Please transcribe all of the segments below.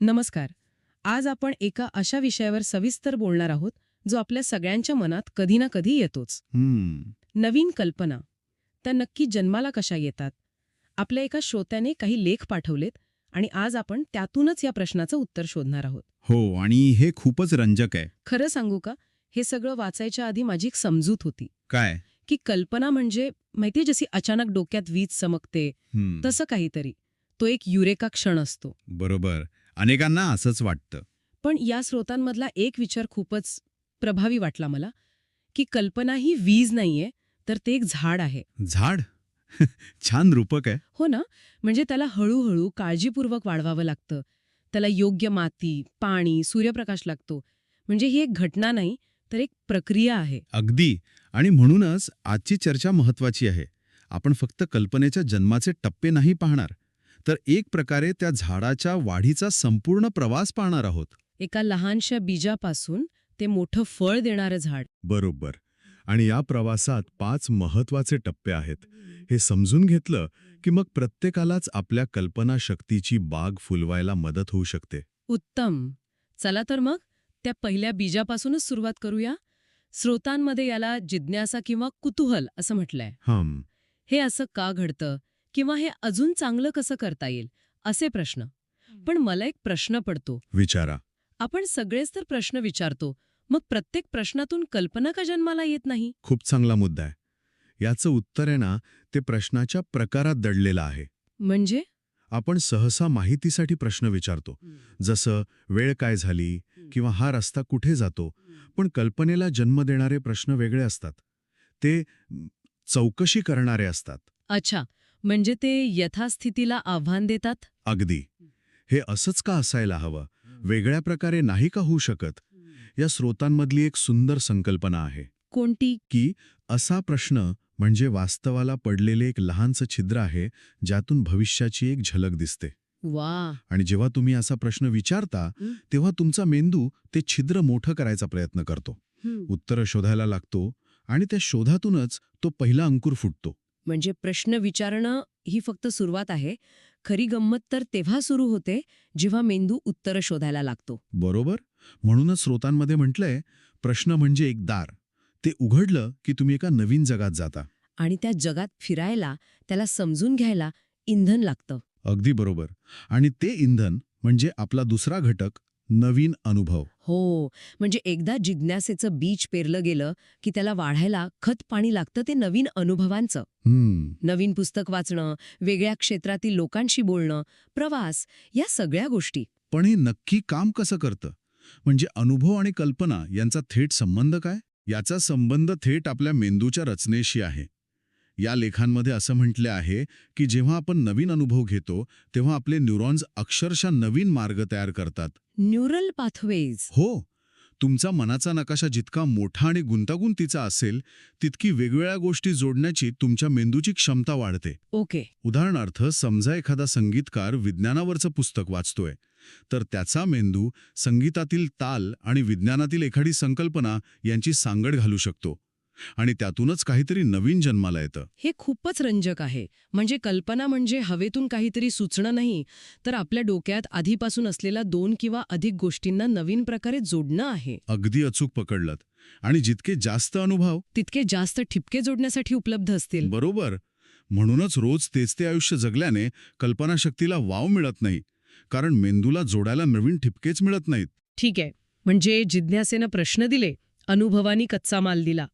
नमस्कार. आज आपण एका अशा विषयावर सविस्तर बोलणार आहोत जो आपल्या सगळ्यांच्या मनात कधी ना कधी येतोच. हम्म. नवीन कल्पना. त्या नक्की जन्माला कशा येतात? आपल्या एका श्रोत्याने काही लेख पाठवलेत आणि आज आपण त्यातूनच या प्रश्नाचं उत्तर शोधणार आहोत. हो आणि हे खूपच रंजक आहे. खरं सांगू का? हे सगळं वाचायच्या आधी माझी एक समजूत होती. काय? की कल्पना म्हणजे माहितीये जशी अचानक डोक्यात वीज चमकते तसं काहीतरी. तो एक युरेका क्षण असतो. बरोबर. अनेकांना असंच वाटतं. पण या स्रोतांमधला एक विचार खूपच प्रभावी वाटला मला की कल्पना ही वीज नाहीये तर ते एक झाड आहे. झाड? छान रूपक आहे. हो ना? म्हणजे त्याला हळूहळू काळजीपूर्वक वाढवावं लागतं. त्याला योग्य माती पाणी सूर्यप्रकाश लागतो. म्हणजे ही एक घटना नाही तर एक प्रक्रिया आहे. अगदी. आणि म्हणूनच आजची चर्चा महत्वाची आहे. आपण फक्त कल्पनेच्या जन्माचे टप्पे नाही पाहणार. तर एक प्रकारे त्या झाडाच्या वाढीचा संपूर्ण प्रवास पाहणार आहोत. एका लहानशा बीजापासून ते मोठं फळ देणारं झाड. बरोबर. आणि या प्रवासात पाच महत्त्वाचे टप्पे आहेत. हे समजून घेतलं की मग प्रत्येकालाच आपल्या कल्पनाशक्तीची बाग फुलवायला मदत होऊ शकते. उत्तम. चला तर मग त्या पहिल्या बीजापासूनच सुरुवात करूया. स्रोतांमध्ये याला जिज्ञासा किंवा कुतूहल असं म्हटलंय. हं हे असं का घडतं? किंवा हे अजून चांगलं कसं करता येईल? असे प्रश्न. पण मला एक प्रश्न पडतो. विचारा. आपण सगळेच तर प्रश्न विचारतो. मग प्रत्येक प्रश्नातून कल्पना का जन्माला येत नाही? खूप चांगला मुद्दा आहे. याचं उत्तर आहे ना ते प्रश्नाच्या प्रकारात दडलेलं आहे. म्हणजे? आपण सहसा माहितीसाठी प्रश्न विचारतो. जसं वेळ काय झाली किंवा हा रस्ता कुठे जातो? पण कल्पनेला जन्म देणारे प्रश्न वेगळे असतात. ते चौकशी करणारे असतात. अच्छा. म्हणजे ते यथास्थितीला आव्हान देतात? अगदी. हे असंच का असायला हवं? वेगळ्या प्रकारे नाही का होऊ शकत? या स्रोतांमधली एक सुंदर संकल्पना आहे. कोणती? की असा प्रश्न म्हणजे वास्तवाला पडलेले एक लहानसं छिद्र आहे ज्यातून भविष्याची एक झलक दिसते. वा. आणि जेव्हा तुम्ही असा प्रश्न विचारता. तेव्हा तुमचा मेंदू ते छिद्र मोठं करायचा प्रयत्न करतो. उत्तरं शोधायला लागतो आणि त्या शोधातूनच तो पहिला अंकुर फुटतो. म्हणजे प्रश्न विचारणं ही फक्त सुरुवात आहे. खरी गंमत तर तेव्हा सुरू होते जेव्हा मेंदू उत्तरं शोधायला लागतो. बरोबर? म्हणूनच स्रोतांमध्ये म्हटलंय प्रश्न म्हणजे एक दार. ते उघडलं की तुम्ही एका नवीन जगात जाता. आणि त्या जगात फिरायला त्याला समजून घ्यायला इंधन लागतं. अगदी बरोबर. आणि ते इंधन म्हणजे आपला दुसरा घटक नवीन अनुभव. हो म्हणजे एकदा जिज्ञासेचं बीज पेरलं गेलं की त्याला वाढायला खत पाणी लागतं ते नवीन अनुभवांचं. नवीन पुस्तक वाचणं वेगळ्या क्षेत्रातील लोकांशी बोलणं प्रवास या सगळ्या गोष्टी. पण हे नक्की काम कसं करतं? म्हणजे अनुभव आणि कल्पना यांचा थेट संबंध काय? याचा संबंध थेट आपल्या मेंदूच्या रचनेशी आहे. या लेखांमध्ये असं म्हटले आहे की जेव्हा आपण नवीन अनुभव घेतो तेव्हा आपले न्यूरॉन्स अक्षरशः नवीन मार्ग तयार करतात. न्यूरल पाथवेज हो तुमचा मनाचा नकाशा जितका मोठा आणि गुंतागुंतीचा असेल तितकी वेगवेगळ्या गोष्टी जोडण्याची तुमच्या मेंदूची क्षमता वाढते. ओके उदाहरणार्थ समजा एखादा संगीतकार विज्ञानावरचं पुस्तक वाचतोय तर त्याचा मेंदू संगीतातील ताल आणि विज्ञानातील एखादी संकल्पना यांची सांगड घालू शकतो. आणि त्यातूनच काहीतरी नवीन जन्माला येतं. हे खूपच रंजक आहे. म्हणजे कल्पना म्हणजे हवेतून काहीतरी सुचणं नाही तर आपल्या डोक्यात आधीपासून असलेल्या दोन किंवा अधिक गोष्टींना नवीन प्रकारे जोडणं आहे. अगदी अचूक पकडलत. आणि जितके जास्त अनुभव तितके जास्त ठिपके जोडण्यासाठी उपलब्ध असतील. बरोबर. म्हणूनच रोज तेच ते आयुष्य जगल्याने कल्पनाशक्तीला वाव मिळत नाही. कारण मेंदूला जोडायला नवीन ठिपकेच मिळत नाहीत. ठीक आहे. म्हणजे जिज्ञासेनं प्रश्न दिले अनुभवानी कच्चा माल दिला.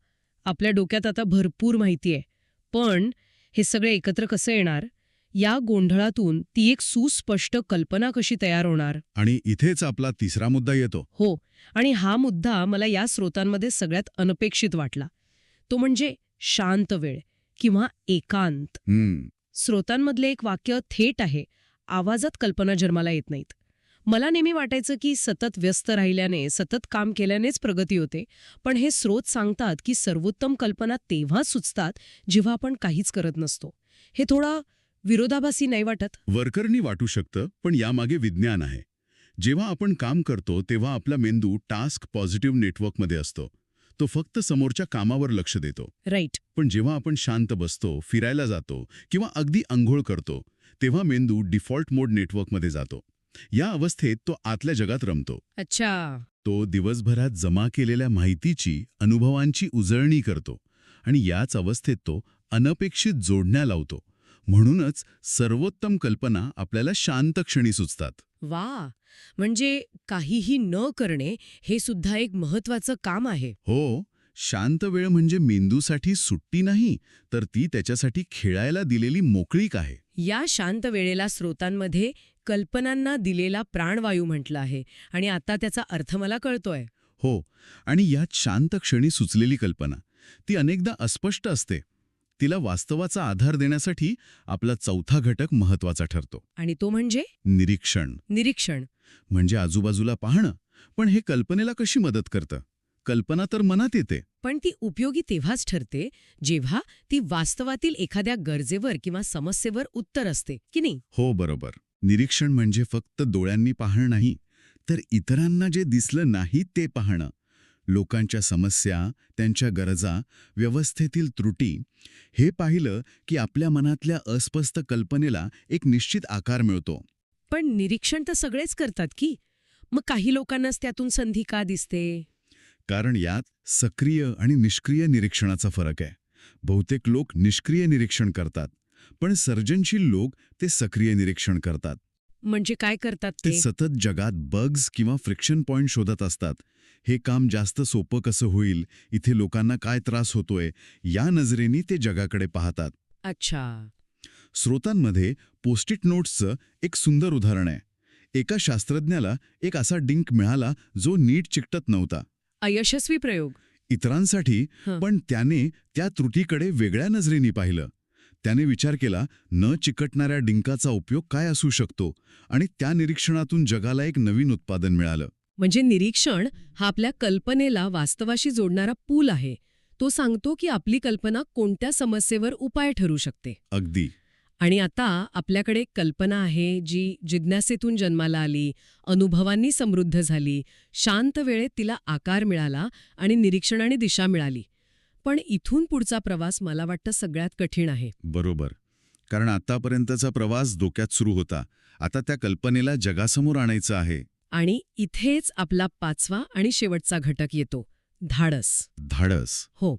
आपल्या डोक्यात आता भरपूर माहिती आहे. पण हे सगळे एकत्र कसं येणार? या गोंधळातून ती एक सुस्पष्ट कल्पना कशी तयार होणार? आणि इथेच आपला तिसरा मुद्दा येतो. हो आणि हा मुद्दा मला या स्रोतांमध्ये सगळ्यात अनपेक्षित वाटला. तो म्हणजे शांत वेळ किंवा एकांत. स्रोतांमधले एक वाक्य थेट आहे. आवाजात कल्पना जन्माला येत नाहीत. मला नेहमी वाटायचं की सतत व्यस्त राहिल्याने सतत काम केल्यानेच प्रगती होते. पण हे स्रोत सांगतात की सर्वोत्तम कल्पना तेव्हा सुचतात जेव्हा आपण काहीच करत नसतो. हे थोडा विरोधाभासी नाही वाटत? वर्करनी वाटू शकतं पण यामागे विज्ञान आहे. जेव्हा आपण काम करतो तेव्हा आपला मेंदू टास्क पॉझिटिव्ह नेटवर्कमध्ये असतो. तो फक्त समोरच्या कामावर लक्ष देतो. राईट. पण जेव्हा आपण शांत बसतो फिरायला जातो किंवा अगदी अंघोळ करतो तेव्हा मेंदू डिफॉल्ट मोड नेटवर्कमध्ये जातो. या अवस्थेत तो आतल्या जगात रमतो. अच्छा. तो दिवसभरात जमा केलेल्या माहितीची अनुभवांची उजळणी करतो आणि याच अवस्थेत तो अनपेक्षित जोडण्या लावतो. म्हणूनच सर्वोत्तम कल्पना आपल्याला शांत क्षणी सुचतात. वा! म्हणजे काहीही न करणे हे सुद्धा एक महत्वाचं काम आहे. हो शांत वेळ म्हणजे मेंदूसाठी सुट्टी नाही तर ती त्याच्यासाठी खेळायला दिलेली मोकळीक आहे. या शांत वेळेला स्रोतांमध्ये कल्पनांना दिलेला प्राणवायू म्हटलं आहे आणि आता त्याचा अर्थ मला कळतोय. हो आणि यात शांत क्षणी सुचलेली कल्पना. ती अनेकदा अस्पष्ट असते. तिला वास्तवाचा आधार देण्यासाठी आपला चौथा घटक महत्त्वाचा ठरतो. आणि तो म्हणजे? निरीक्षण. निरीक्षण. म्हणजे आजूबाजूला पाहणं. पण हे कल्पनेला कशी मदत करतं? कल्पना तर मनात येते. पण ती उपयोगी तेव्हाच ठरते जेव्हा ती वास्तवातील एखाद्या गरजेवर किंवा समस्येवर उत्तर असते की नाही? हो बरोबर. निरीक्षण म्हणजे फक्त डोळ्यांनी पाहणं नाही तर इतरांना जे दिसलं नाही ते पाहणं. लोकांच्या समस्या त्यांच्या गरजा व्यवस्थेतील त्रुटी हे पाहिलं की आपल्या मनातल्या अस्पष्ट कल्पनेला एक निश्चित आकार मिळतो. पण निरीक्षण तर सगळेच करतात की? मग काही लोकांनाच त्यातून संधी का दिसते? कारण यात सक्रिय आणि निष्क्रिय निरीक्षणाचा फरक आहे. बहुतेक लोक निष्क्रिय निरीक्षण करतात. पण सर्जनशील लोक ते सक्रिय निरीक्षण करतात. म्हणजे काय करतात ते सतत जगात बग्स किंवा फ्रिक्शन पॉइंट शोधत असतात. हे काम जास्त सोपं कसं होईल? इथे लोकांना काय त्रास होतोय? या नजरेने ते जगाकडे पाहतात. अच्छा. स्रोतांमध्ये पोस्टिट नोट्सचं एक सुंदर उदाहरण आहे. एका शास्त्रज्ञाला एक असा डिंक मिळाला जो नीट चिकटत नव्हता. अयशस्वी प्रयोग. इतरांसाठी. पण त्याने त्या त्रुटीकडे वेगळ्या नजरेने पाहिलं. त्याने विचार केला न चिकटणाऱ्या डिंकाचा उपयोग काय असू शकतो? आणि त्या निरीक्षणातून जगाला एक नवीन उत्पादन मिळालं. म्हणजे निरीक्षण हा आपल्या कल्पनेला वास्तवाशी जोडणारा पूल आहे. तो सांगतो की आपली कल्पना कोणत्या समस्येवर उपाय ठरू शकते. अगदी. आणि आता आपल्याकडे एक कल्पना आहे जी जिज्ञासेतून जन्माला आली अनुभवांनी समृद्ध झाली शांत वेळेत तिला आकार मिळाला आणि निरीक्षणाने दिशा मिळाली. पण इथून पुढचा प्रवास मला वाटतं सगळ्यात कठीण आहे. बरोबर. कारण आतापर्यंतचा प्रवास डोक्यात सुरू होता. आता त्या कल्पनेला जगासमोर आणायचं आहे. आणि इथेच आपला पाचवा आणि शेवटचा घटक येतो. धाडस. धाडस. हो.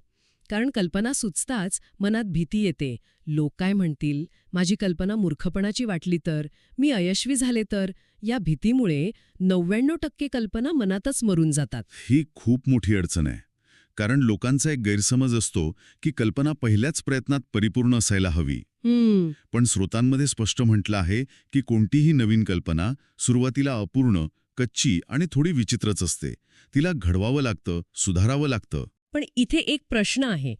कारण कल्पना सुचताच मनात भीती येते. लोक काय म्हणतील? माझी कल्पना मूर्खपणाची वाटली तर? मी अयशवी झाले तर? या भीतीमुळे नव्याण्णव टक्के कल्पना मनातच मरून जातात. ही खूप मोठी अडचण आहे. कारण लोकांचा एक गैरसमज असतो की कल्पना पहिल्याच प्रयत्नात परिपूर्ण असायला हवी. पण स्रोतांमध्ये स्पष्ट म्हटलं आहे की कोणतीही नवीन कल्पना सुरुवातीला अपूर्ण कच्ची आणि थोडी विचित्रच असते. तिला घडवावं लागतं सुधारावं लागतं. पण इथे एक प्रश्न आहे.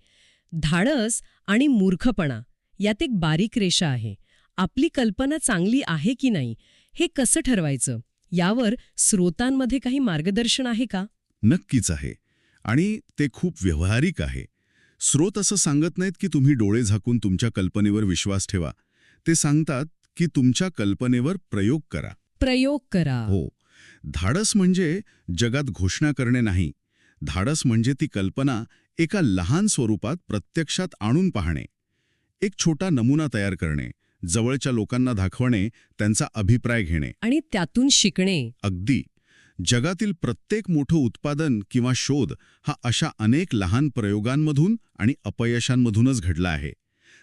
धाडस आणि मूर्खपणा यात एक बारीक रेषा आहे. आपली कल्पना चांगली आहे की नाही हे कसं ठरवायचं? यावर स्रोतांमध्ये काही मार्गदर्शन आहे का? नक्कीच आहे. आणि ते खूप व्यावहारिक आहे. स्रोत असं सांगत नाहीत की तुम्ही डोळे झाकून तुमच्या कल्पनेवर विश्वास ठेवा. ते सांगतात की तुमच्या कल्पनेवर प्रयोग करा. प्रयोग करा. हो. धाडस म्हणजे जगात घोषणा करणे नाही. धाडस म्हणजे ती कल्पना एका लहान स्वरूपात प्रत्यक्षात आणून पाहणे. एक छोटा नमुना तयार करणे जवळच्या लोकांना दाखवणे त्यांचा अभिप्राय घेणे. आणि त्यातून शिकणे. अगदी. जगातील प्रत्येक मोठं उत्पादन किंवा शोध हा अशा अनेक लहान प्रयोगांमधून आणि अपयशांमधूनच घडला आहे.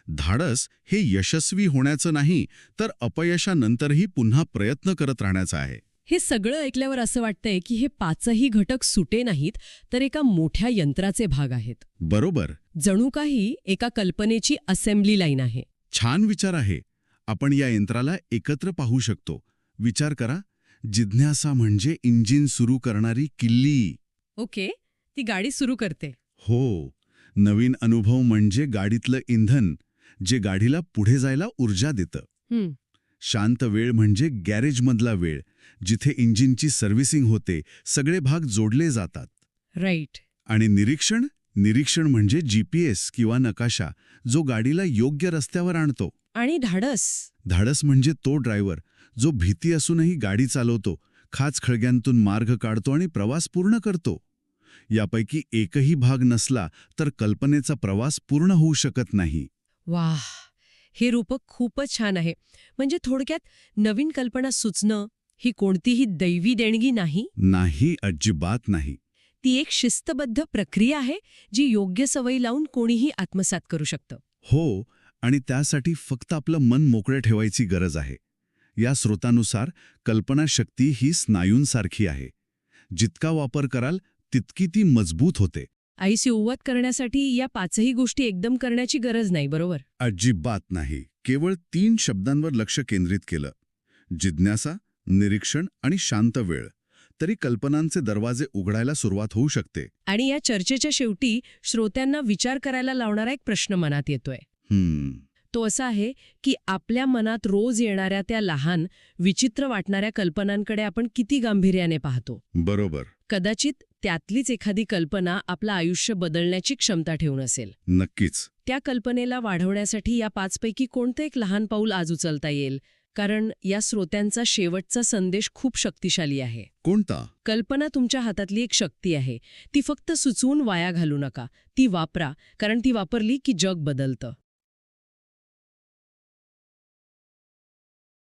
धाडस हे यशस्वी होण्याचं नाही तर अपयशानंतरही पुन्हा प्रयत्न करत राहण्याचं आहे. हे सगळं ऐकल्यावर असं वाटतंय की हे पाचही घटक सुटे नाहीत तर एका मोठ्या यंत्राचे भाग आहेत. बरोबर. जणू काही एका कल्पनेची असेंब्ली लाईन आहे. छान विचार आहे. आपण या यंत्राला एकत्र पाहू शकतो. विचार करा. जिज्ञासा म्हणजे इंजिन सुरू करणारी किल्ली. ओके ती गाडी सुरू करते. हो नवीन अनुभव म्हणजे गाडीतलं इंधन जे गाडीला पुढे जायला ऊर्जा देतं. शांत वेळ म्हणजे गॅरेजमधला वेळ जिथे इंजिनची सर्व्हिसिंग होते सगळे भाग जोडले जातात. राईट. आणि निरीक्षण? निरीक्षण म्हणजे जीपीएस किंवा नकाशा जो गाडीला योग्य रस्त्यावर आणतो. आणि धाडस. धाडस म्हणजे तो ड्रायव्हर जो भीती असूनही गाडी चालवतो खाच खळग्यांतून मार्ग काढतो आणि प्रवास पूर्ण करतो. यापैकी एकही भाग नसला तर कल्पनेचा प्रवास पूर्ण होऊ शकत नाही. वाह! हे रूपक खूपच छान आहे. म्हणजे थोडक्यात नवीन कल्पना सुचणं ही कोणतीही दैवी देणगी नाही? नाही अजिबात नाही. ती एक शिस्तबद्ध प्रक्रिया आहे जी योग्य सवयी लावून कोणीही आत्मसात करू शकतं. हो आणि त्यासाठी फक्त आपलं मन मोकळे ठेवायची गरज आहे. या स्रोतानुसार कल्पनाशक्ती ही स्नायूंसारखी आहे. जितका वापर कराल तितकी ती मजबूत होते. आई संवाद करण्यासाठी या पाचही गोष्टी एकदम करण्याची गरज नाही बरोबर? अजिबात नाही. केवळ तीन शब्दांवर लक्ष केंद्रित केलं. जिज्ञासा निरीक्षण आणि शांत वेळ. तरी कल्पनांचे दरवाजे उघडायला सुरुवात होऊ शकते. आणि या चर्चेच्या शेवटी श्रोत्यांना विचार करायला लावणारा एक प्रश्न मनात येतोय. हम्म. तो असा आहे की आपल्या मनात रोज येणाऱ्या त्या लहान विचित्र वाटणाऱ्या कल्पनांकडे आपण किती गांभीर्याने पाहतो. बरोबर. कदाचित त्यातलीच एखादी कल्पना आपलं आयुष्य बदलण्याची क्षमता ठेवून असेल. नक्कीच. त्या कल्पनेला वाढवण्यासाठी या पाचपैकी कोणतं एक लहान पाऊल आज उचलता येईल? कारण या श्रोत्यांचा शेवटचा संदेश खूप शक्तिशाली आहे. कोणता? कल्पना तुमच्या हातातली एक शक्ती आहे. ती फक्त सुचवून वाया घालू नका. ती वापरा कारण ती वापरली की जग बदलतं.